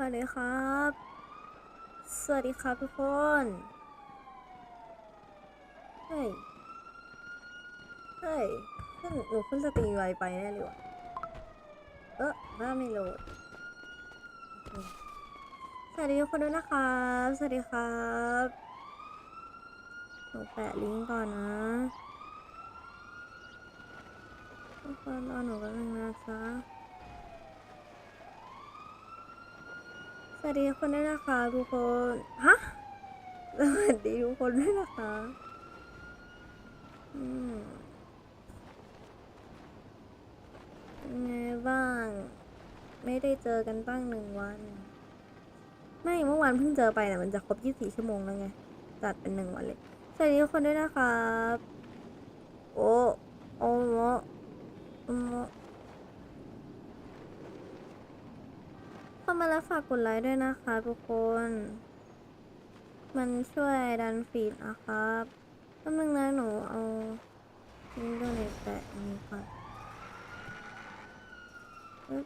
วัสดีครับ สวัสดีครับทุกคน เฮ้ย เฮ้ยขึ้นหนูขึ้นสตรีมไวไปแน่เลยว่ะเออบ้าไม่โหลด สวัสดีทุกคนด้วยนะครับ สวัสดีครับหนูแปะลิงก์ก่อนนะทุกคนรอหนูแป๊บนึงนะจ๊ะ ส วัสดีทุกคนด้วยนะคะทุกคน ฮะ สวัสดีทุกคนด้วยนะคะอืมไงบ้าง ไม่ได้เจอกันตั้งหนึ่งวัน ไม่เมื่อวานเพิ่งเจอไปแต่มันจะครบ24ชั่วโมงแล้วไง จัดเป็นหนึ่งวันเลย สวัสดีทุกคนด้วยนะครับ โอ้ มาแล้วฝากกดไลค์ด้วยนะคะ ทุกคน มันช่วยดันฟีดนะครับแป๊บนึงนะหนูเอาวินโดว์เล็แปะนี้ก่อนเฮ้